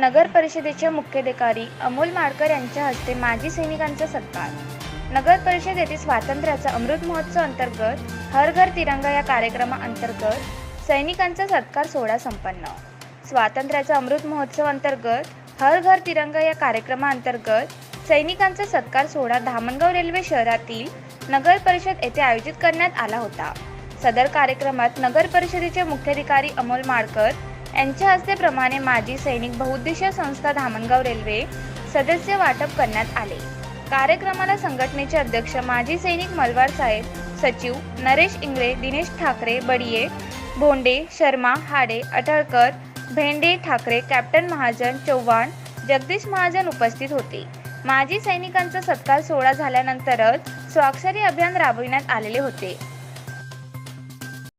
नगर परिषदेचे मुख्याधिकारी अमोल माडकर यांच्या हस्ते माजी सैनिकांचा सत्कार. नगर परिषद येथे स्वातंत्र्याचा अमृत महोत्सव अंतर्गत हर घर तिरंगा या कार्यक्रमाअंतर्गत सैनिकांचा सत्कार सोहळा संपन्न. स्वातंत्र्याचा अमृत महोत्सव अंतर्गत हर घर तिरंगा या कार्यक्रमाअंतर्गत सैनिकांचा सत्कार सोहळा धामणगाव रेल्वे शहरातील नगर परिषद येथे आयोजित करण्यात आला होता. सदर कार्यक्रमात नगर परिषदेचे मुख्याधिकारी अमोल माडकर यांच्या हस्तेप्रमाणे माजी सैनिक बहुउद्देशीय संस्था धामणगाव रेल्वे सदस्य वाटप करण्यात आले. कार्यक्रमाला संघटनेचे अध्यक्ष माजी सैनिक मलवार साहेब सचिव नरेश इंगळे दिनेश ठाकरे बडिये भोंडे शर्मा हाडे अटळकर भेंडे ठाकरे कॅप्टन महाजन चव्हाण जगदीश महाजन उपस्थित होते. माजी सैनिकांचा सत्कार सोहळा झाल्यानंतरच स्वाक्षरी अभियान राबविण्यात आलेले होते.